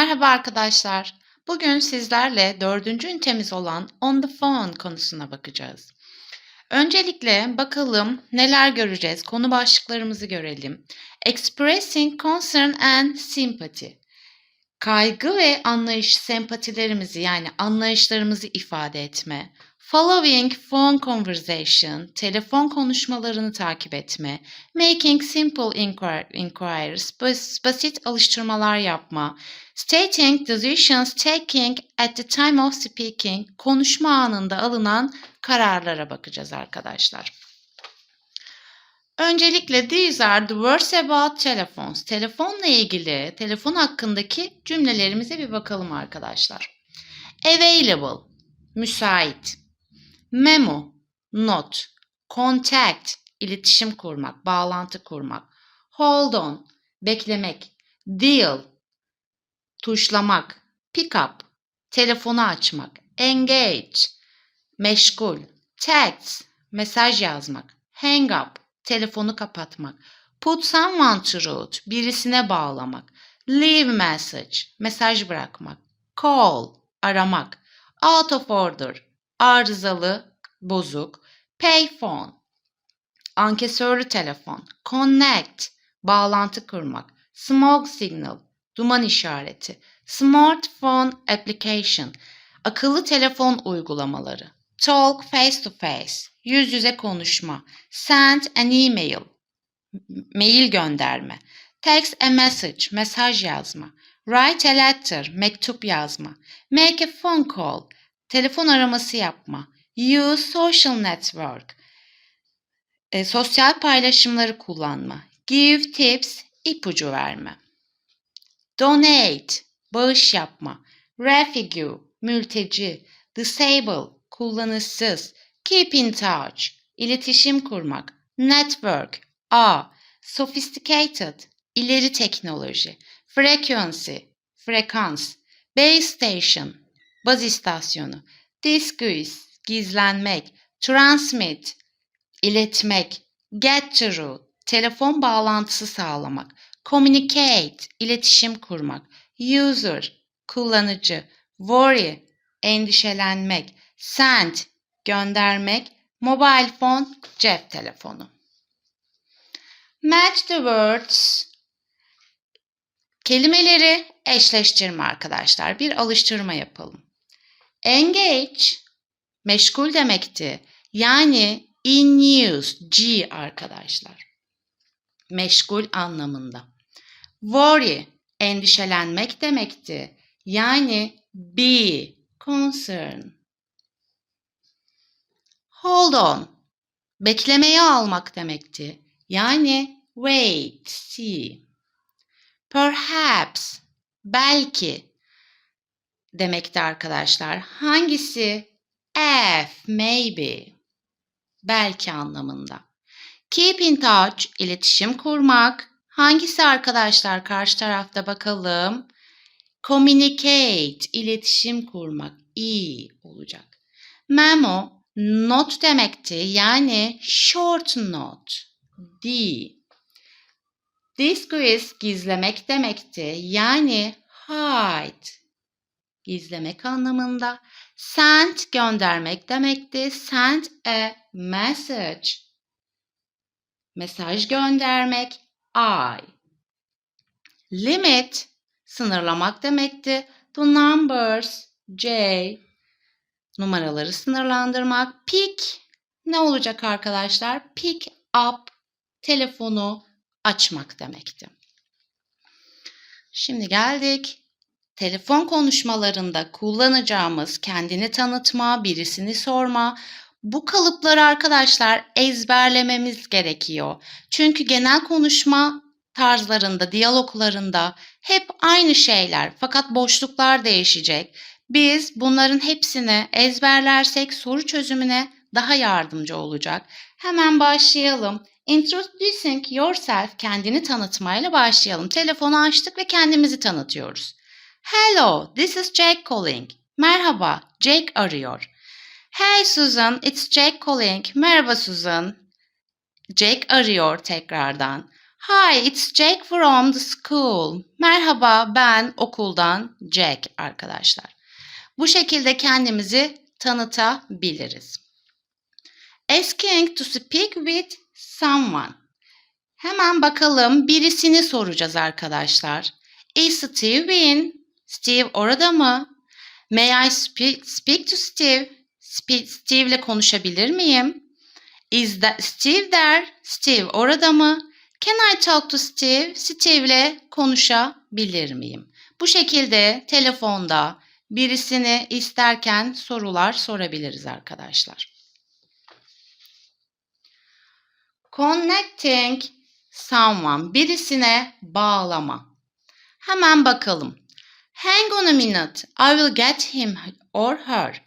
Merhaba arkadaşlar. Bugün sizlerle dördüncü ünitemiz olan On the Phone konusuna bakacağız. Öncelikle bakalım neler göreceğiz. Konu başlıklarımızı görelim. Expressing concern and sympathy. Kaygı ve anlayış sempatilerimizi yani anlayışlarımızı ifade etme. Following phone conversation, telefon konuşmalarını takip etme. Making simple inquir- inquiries, bas- basit alıştırmalar yapma. Stating decisions taking at the time of speaking, konuşma anında alınan kararlara bakacağız arkadaşlar. Öncelikle these are the words about telephones. Telefonla ilgili, telefon hakkındaki cümlelerimize bir bakalım arkadaşlar. Available, müsait. Memo, not. Contact, iletişim kurmak, bağlantı kurmak. Hold on, beklemek. Deal, tuşlamak. Pick up, telefonu açmak. Engage, meşgul. Text, mesaj yazmak. Hang up, telefonu kapatmak. Put someone through, birisine bağlamak. Leave message, mesaj bırakmak. Call, aramak. Out of order, arızalı, bozuk. Payphone, ankesörlü telefon. Connect, bağlantı kurmak. Smoke signal, duman işareti. Smartphone application, akıllı telefon uygulamaları. Talk face to face, yüz yüze konuşma. Send an email, mail gönderme. Text a message, mesaj yazma. Write a letter, mektup yazma. Make a phone call, telefon araması yapma. Use social network, e, sosyal paylaşımları kullanma. Give tips, ipucu verme. Donate, bağış yapma. Refugee, mülteci. Disable, kullanışsız. Keep in touch, iletişim kurmak. Network, ağ. Sophisticated, ileri teknoloji. Frequency, frekans. Base station, baz istasyonu. Disguise, gizlenmek. Transmit, iletmek. Get through, telefon bağlantısı sağlamak. Communicate, iletişim kurmak. User, kullanıcı. Worry, endişelenmek. Send, göndermek. Mobile phone, cep telefonu. Match the words. Kelimeleri eşleştirme arkadaşlar. Bir alıştırma yapalım. Engage, meşgul demekti. Yani in use, G arkadaşlar. Meşgul anlamında. Worry, endişelenmek demekti. Yani be, concern. Hold on, beklemeye almak demekti. Yani wait, see. Perhaps, belki demekti arkadaşlar. Hangisi? If, maybe. Belki anlamında. Keep in touch, iletişim kurmak. Hangisi arkadaşlar? Karşı tarafta bakalım. Communicate, iletişim kurmak. İyi olacak. Memo, not demekti. Yani short note. D. Disguise, gizlemek demekti. Yani hide, gizlemek anlamında. Send, göndermek demekti. Send a message, mesaj göndermek. I. Limit, sınırlamak demekti. The numbers, J. Numaraları sınırlandırmak. Pick, ne olacak arkadaşlar? Pick up, telefonu açmak demekti. Şimdi geldik. Telefon konuşmalarında kullanacağımız kendini tanıtma, birisini sorma, bu kalıpları arkadaşlar ezberlememiz gerekiyor. Çünkü genel konuşma tarzlarında, diyaloglarında hep aynı şeyler fakat boşluklar değişecek. Biz bunların hepsini ezberlersek soru çözümüne daha yardımcı olacak. Hemen başlayalım. Introducing yourself kendini tanıtmayla başlayalım. Telefonu açtık ve kendimizi tanıtıyoruz. Hello, this is Jake calling. Merhaba, Jake arıyor. Hey Susan, it's Jake calling. Merhaba Susan. Jake arıyor tekrardan. Hi, it's Jack from the school. Merhaba, ben okuldan Jack arkadaşlar. Bu şekilde kendimizi tanıtabiliriz. Asking to speak with someone. Hemen bakalım birisini soracağız arkadaşlar. Is Steve in? Steve orada mı? May I speak, speak to Steve? Steve ile konuşabilir miyim? Is that Steve there? Steve orada mı? Can I talk to Steve? Steve ile konuşabilir miyim? Bu şekilde telefonda birisini isterken sorular sorabiliriz arkadaşlar. Connecting someone birisine bağlama. Hemen bakalım. Hang on a minute. I will get him or her.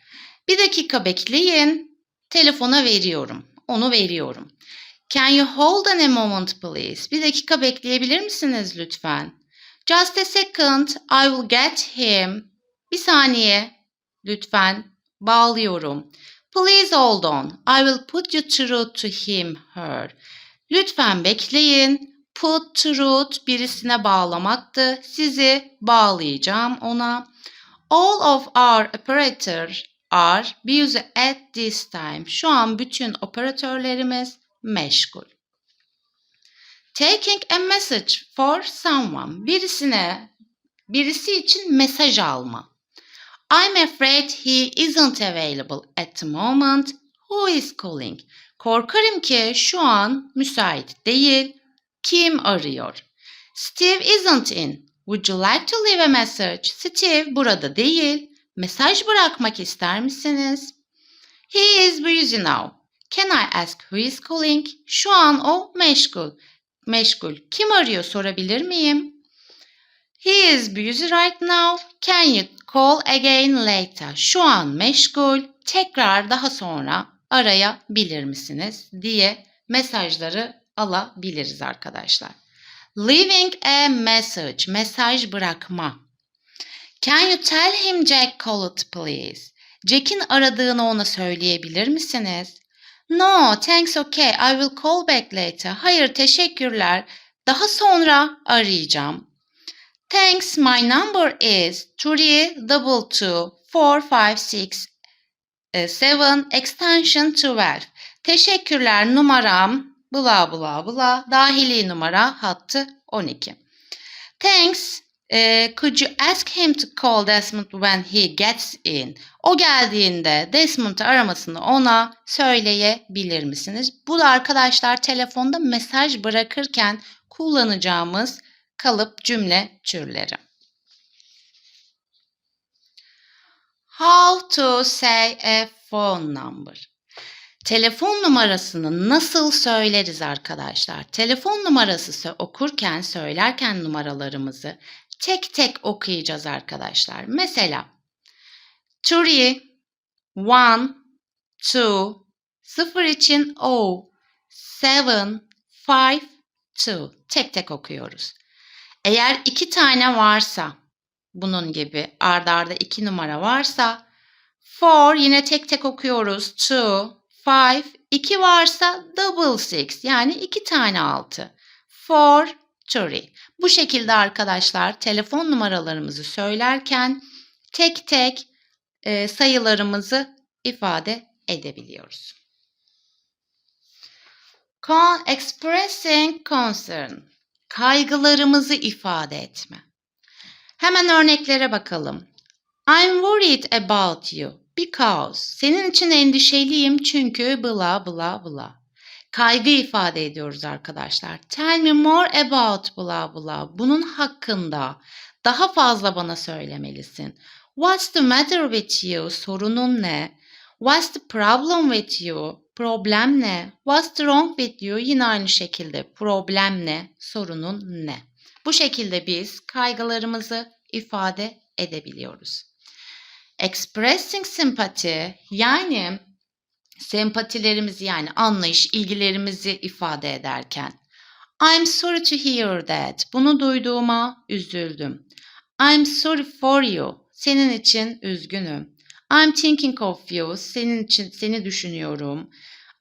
Bir dakika bekleyin. Telefona veriyorum. Onu veriyorum. Can you hold on a moment please? Bir dakika bekleyebilir misiniz lütfen? Just a second. I will get him. Bir saniye. Lütfen. Bağlıyorum. Please hold on. I will put you through to him, her. Lütfen bekleyin. Put through birisine bağlamaktı. Sizi bağlayacağım ona. All of our operators are busy at this time. Şu an bütün operatörlerimiz meşgul. Taking a message for someone. Birisine, birisi için mesaj alma. I'm afraid he isn't available at the moment. Who is calling? Korkarım ki şu an müsait değil. Kim arıyor? Steve isn't in. Would you like to leave a message? Steve burada değil. Mesaj bırakmak ister misiniz? He is busy now. Can I ask who is calling? Şu an o meşgul. Meşgul. Kim arıyor sorabilir miyim? He is busy right now. Can you call again later? Şu an meşgul. Tekrar daha sonra arayabilir misiniz diye mesajları alabiliriz arkadaşlar. Leaving a message. Mesaj bırakma. Can you tell him Jack called please? Jack'in aradığını ona söyleyebilir misiniz? No, thanks okay. I will call back later. Hayır, teşekkürler. Daha sonra arayacağım. Thanks, my number is 322-456-7 extension 12. Teşekkürler numaram bla bla bla dahili numara hattı 12. Thanks, eh, could you ask him to call Desmond when he gets in? O geldiğinde Desmond'ı aramasını ona söyleyebilir misiniz? Bu da arkadaşlar telefonda mesaj bırakırken kullanacağımız kalıp cümle türleri. How to say a phone number. Telefon numarasını nasıl söyleriz arkadaşlar? Telefon numarası okurken, söylerken numaralarımızı tek tek okuyacağız arkadaşlar. Mesela 3, 1, 2, 0 için O, 7, 5, 2. Tek tek okuyoruz. Eğer iki tane varsa, bunun gibi ardarda arda iki numara varsa, 4 yine tek tek okuyoruz. 2, 5, 2 varsa double six yani iki tane altı. 4, 3. Bu şekilde arkadaşlar telefon numaralarımızı söylerken tek tek e, sayılarımızı ifade edebiliyoruz. Con expressing concern. Kaygılarımızı ifade etme. Hemen örneklere bakalım. I'm worried about you because senin için endişeliyim çünkü bla bla bla. Kaygı ifade ediyoruz arkadaşlar. Tell me more about bla bla. Bunun hakkında daha fazla bana söylemelisin. What's the matter with you? Sorunun ne? What's the problem with you? Problem ne? What's wrong with you? Yine aynı şekilde problem ne? Sorunun ne? Bu şekilde biz kaygılarımızı ifade edebiliyoruz. Expressing sympathy yani sempatilerimizi yani anlayış, ilgilerimizi ifade ederken I'm sorry to hear that. Bunu duyduğuma üzüldüm. I'm sorry for you. Senin için üzgünüm. I'm thinking of you. Senin için seni düşünüyorum.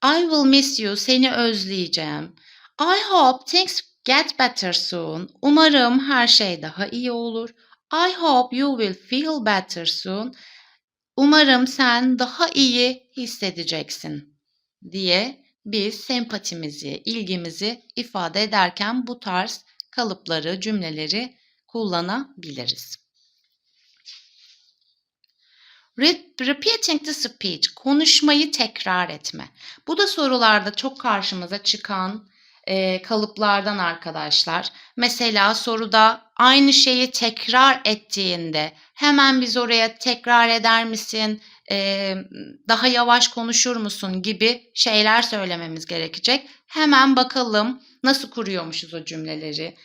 I will miss you. Seni özleyeceğim. I hope things get better soon. Umarım her şey daha iyi olur. I hope you will feel better soon. Umarım sen daha iyi hissedeceksin diye biz sempatimizi, ilgimizi ifade ederken bu tarz kalıpları, cümleleri kullanabiliriz. Re- Repeating the speech, konuşmayı tekrar etme. Bu da sorularda çok karşımıza çıkan e, kalıplardan arkadaşlar. Mesela soruda aynı şeyi tekrar ettiğinde hemen biz oraya tekrar eder misin, e, daha yavaş konuşur musun gibi şeyler söylememiz gerekecek. Hemen bakalım nasıl kuruyormuşuz o cümleleri.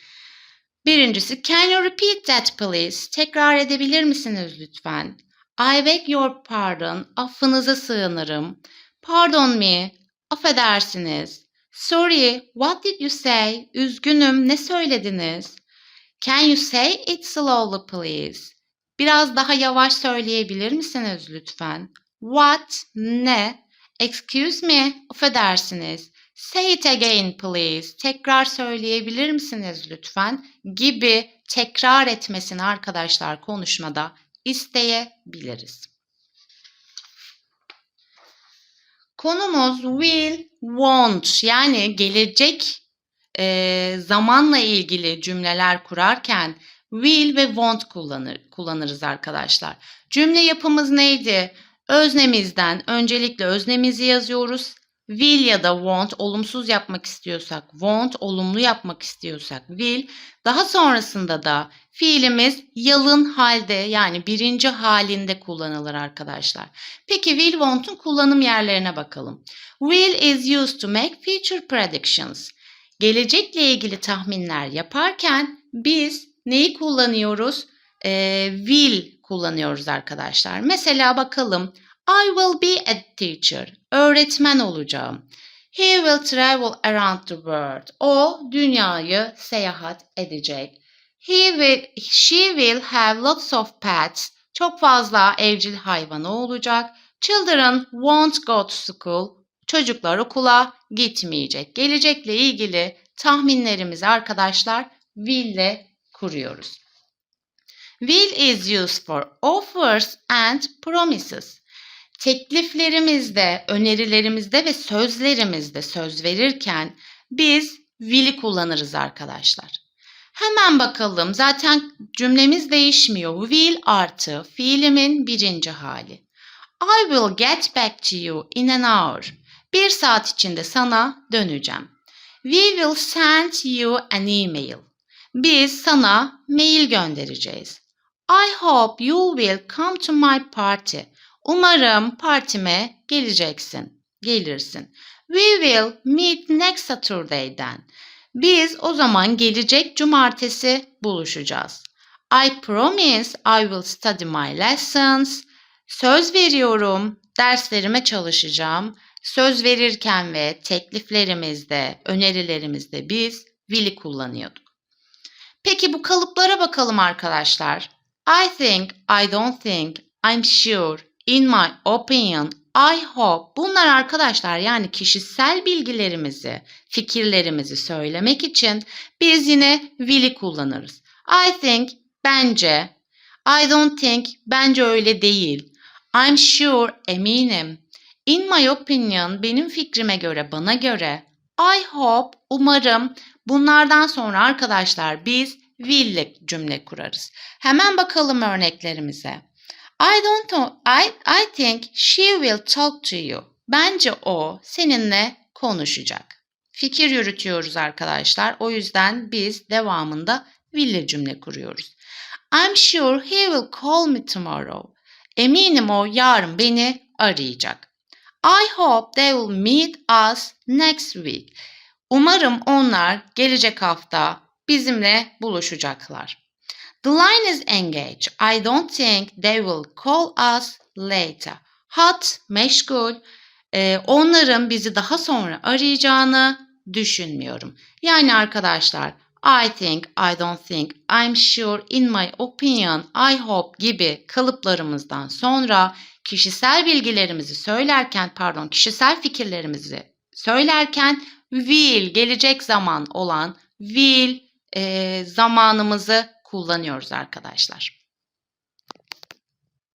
Birincisi, can you repeat that please? Tekrar edebilir misiniz lütfen? I beg your pardon, affınıza sığınırım. Pardon me, affedersiniz. Sorry, what did you say? Üzgünüm, ne söylediniz? Can you say it slowly please? Biraz daha yavaş söyleyebilir misiniz lütfen? What, ne? Excuse me, affedersiniz. Say it again please. Tekrar söyleyebilir misiniz lütfen? Gibi tekrar etmesini arkadaşlar konuşmada isteyebiliriz. Konumuz will, want yani gelecek e, zamanla ilgili cümleler kurarken will ve want kullanır, kullanırız arkadaşlar. Cümle yapımız neydi? Öznemizden öncelikle öznemizi yazıyoruz. Will ya da want olumsuz yapmak istiyorsak, want olumlu yapmak istiyorsak will. Daha sonrasında da fiilimiz yalın halde yani birinci halinde kullanılır arkadaşlar. Peki will want'un kullanım yerlerine bakalım. Will is used to make future predictions. Gelecekle ilgili tahminler yaparken biz neyi kullanıyoruz? Ee, will kullanıyoruz arkadaşlar. Mesela bakalım. I will be a teacher. Öğretmen olacağım. He will travel around the world. O dünyayı seyahat edecek. He will, she will have lots of pets. Çok fazla evcil hayvanı olacak. Children won't go to school. Çocuklar okula gitmeyecek. Gelecekle ilgili tahminlerimizi arkadaşlar will ile kuruyoruz. Will is used for offers and promises. Tekliflerimizde, önerilerimizde ve sözlerimizde söz verirken biz will'i kullanırız arkadaşlar. Hemen bakalım. Zaten cümlemiz değişmiyor. Will artı fiilimin birinci hali. I will get back to you in an hour. Bir saat içinde sana döneceğim. We will send you an email. Biz sana mail göndereceğiz. I hope you will come to my party. Umarım partime geleceksin, gelirsin. We will meet next Saturday'den. Biz o zaman gelecek cumartesi buluşacağız. I promise I will study my lessons. Söz veriyorum, derslerime çalışacağım. Söz verirken ve tekliflerimizde, önerilerimizde biz will'i kullanıyorduk. Peki bu kalıplara bakalım arkadaşlar. I think, I don't think, I'm sure, in my opinion, I hope. Bunlar arkadaşlar yani kişisel bilgilerimizi, fikirlerimizi söylemek için biz yine will'i kullanırız. I think, bence. I don't think, bence öyle değil. I'm sure, eminim. In my opinion, benim fikrime göre, bana göre. I hope, umarım. Bunlardan sonra arkadaşlar biz will cümle kurarız. Hemen bakalım örneklerimize. I don't I, I think she will talk to you. Bence o seninle konuşacak. Fikir yürütüyoruz arkadaşlar. O yüzden biz devamında will cümle kuruyoruz. I'm sure he will call me tomorrow. Eminim o yarın beni arayacak. I hope they will meet us next week. Umarım onlar gelecek hafta bizimle buluşacaklar. The line is engaged. I don't think they will call us later. Hot, meşgul. Ee, onların bizi daha sonra arayacağını düşünmüyorum. Yani arkadaşlar I think, I don't think, I'm sure, in my opinion, I hope gibi kalıplarımızdan sonra kişisel bilgilerimizi söylerken, pardon kişisel fikirlerimizi söylerken will gelecek zaman olan will e, zamanımızı kullanıyoruz arkadaşlar.